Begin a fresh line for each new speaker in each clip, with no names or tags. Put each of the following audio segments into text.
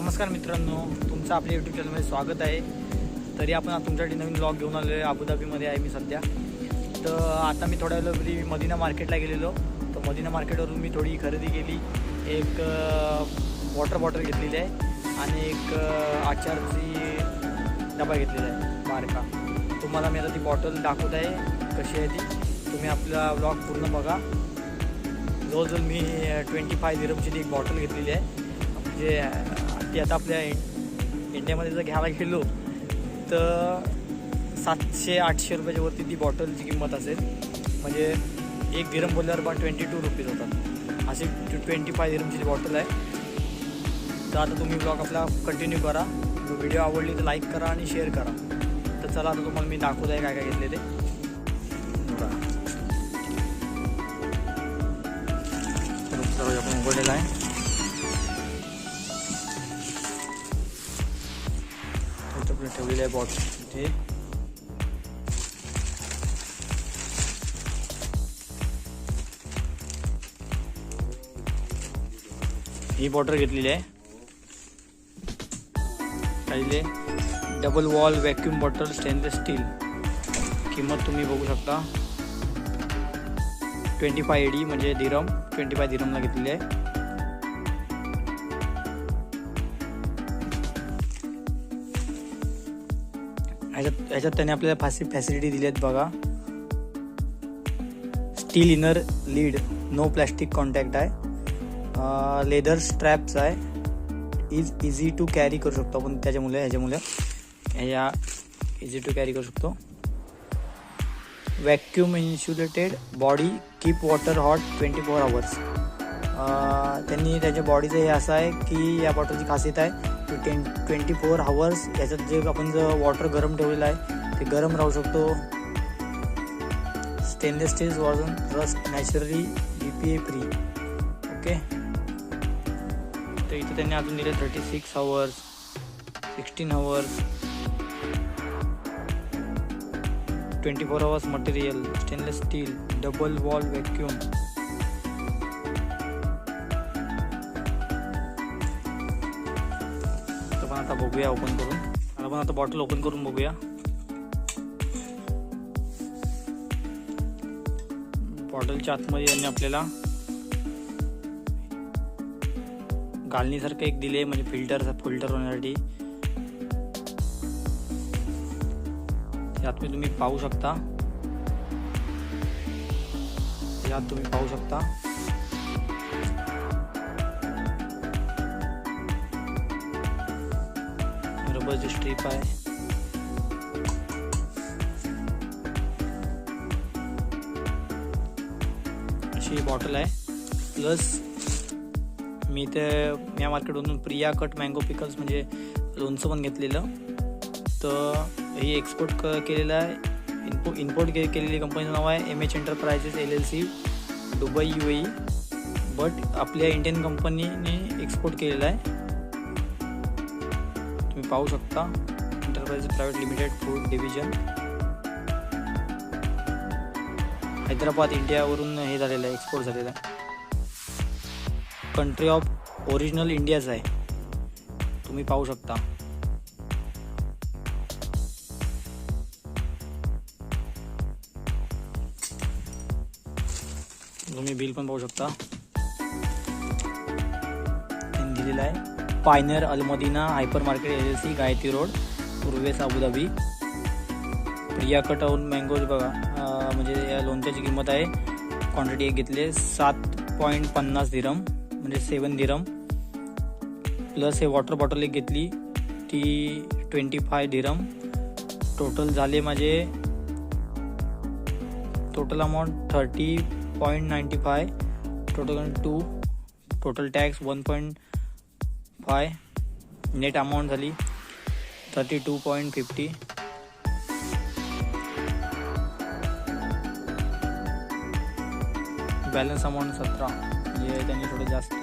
नमस्कार मित्रांनो तुमचं आपल्या यूट्यूब चॅनलमध्ये स्वागत आहे. तरी आपण तुमच्यासाठी नवीन ब्लॉग घेऊन आलेलो आहे अबुधाबीमध्ये आहे मी सध्या. तर आता मी थोड्या वेळेला मदिना मार्केटला गेलेलो. तर मदिना मार्केटवरून मी थोडी खरेदी केली. एक वॉटर बॉटल घेतलेली आहे आणि एक आचारची डबा घेतलेला आहे बारका. तुम्हाला मी आता ती बॉटल दाखवत आहे कशी आहे ती. तुम्ही आपला ब्लॉग पूर्ण बघा. जवळजवळ मी ट्वेंटी फाय झिरमची ती एक बॉटल घेतलेली आहे. म्हणजे ती आता आपल्या इं- इंडियामध्ये जर घ्यायला गेलो तर सातशे आठशे रुपयाच्या वरती ती बॉटलची किंमत असेल. म्हणजे एक गिरम बोलल्यावर पण ट्वेंटी टू रुपीज होतात. अशी ट्वेंटी फाय गिरमची बॉटल आहे. तर आता तुम्ही ब्लॉग आपला कंटिन्यू करा. व्हिडिओ आवडली तर लाईक करा आणि शेअर करा. तर चला आता तुम्हाला मी दाखवत आहे काय काय घेतले ते आपण उघडलेला आहे. आहे बॉक्स इथे ही आहे double wall vacuum bottle stainless steel किंमत तुम्ही बघू शकता। ट्वेंटी फाय एडी म्हणजे दिरम ट्वेंटी फाय दिरमला घेतलेली आहे? ह्याच्यात ह्याच्यात त्याने आपल्याला फासी फॅसिलिटी दिली आहेत बघा. Steel inner lid no plastic contact आहे. लेदर स्ट्रॅप्स आहे. इज इझी टू कॅरी करू शकतो आपण त्याच्यामुळे ह्याच्यामुळे. ह्या इझी टू कॅरी करू शकतो. Vacuum insulated body keep water hot twenty four hours त्यांनी त्याच्या बॉडीचं हे असं आहे की या बॉटलची खासियत आहे की टेन ट्वेंटी फोर आवर्स याच्यात जे आपण जर वॉटर गरम ठेवलेलं आहे ते गरम राहू शकतो. Stainless steel wasn't rust naturally B P A free okay तर इथे त्यांनी अजून दिले thirty six hours sixteen hours twenty four hours material stainless steel double wall vacuum आता बघूया ओपन करून. आता पण आता बॉटल ओपन करून बघूया. बॉटलच्या आतमध्ये यांनी आपल्याला घालणीसारखं एक दिले म्हणजे फिल्टर फिल्टर होण्यासाठी. यात मी तुम्ही पाहू शकता. यात तुम्ही पाहू शकता. रबरची स्ट्रीप आहे अशी बॉटल आहे. प्लस मी ते या मार्केटमधून प्रिया कट मँगो पिकल्स म्हणजे लोणचं पण घेतलेलं. तर हे एक्सपोर्ट क केलेलं आहे. इनपो इम्पोर्ट के केलेली कंपनीचं नाव आहे M H enterprises L L C Dubai U A but आपल्या इंडियन कंपनीने एक्सपोर्ट केलेलं आहे. तुम्ही पाहू शकता enterprise private limited food division Hyderabad इंडियावरून हे झालेलं आहे एक्सपोर्ट झालेलं आहे. कंट्री ऑफ ओरिजिनल इंडियाच आहे. तुम्ही पाहू शकता. तुम्ही बिल पण पाहू शकता. दिलेलं आहे. Pioneer Al Madina hyper market L L C Gayatri road पूर्वेस अबुधाबी. प्रिया कटाऊन मँगोज बघा म्हणजे या लोणच्याची किंमत आहे. क्वांटिटी एक घेतली सात पॉईंट पन्नास दिरम म्हणजे सेवन दिरम प्लस हे वॉटर बॉटल एक घेतली ती ट्वेंटी फाय दिरम टोटल झाले माझे total amount thirty point ninety five total two total tax one point five. Net amount झाली thirty two point fifty balance amount सतरा. म्हणजे त्यांनी थोडं जास्त.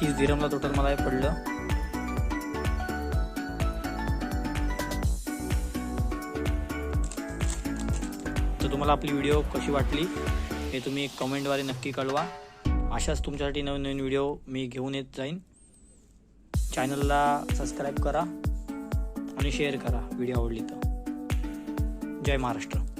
तीस धीरमला टोटल मला हे पडलं. तर तुम्हाला आपली व्हिडिओ कशी वाटली हे तुम्ही कमेंटद्वारे नक्की कळवा. अशाच तुमच्यासाठी नवीन नवीन व्हिडिओ मी घेऊन येत जाईन. चॅनलला सबस्क्राईब करा आणि शेअर करा व्हिडिओ आवडली तर. जय महाराष्ट्र.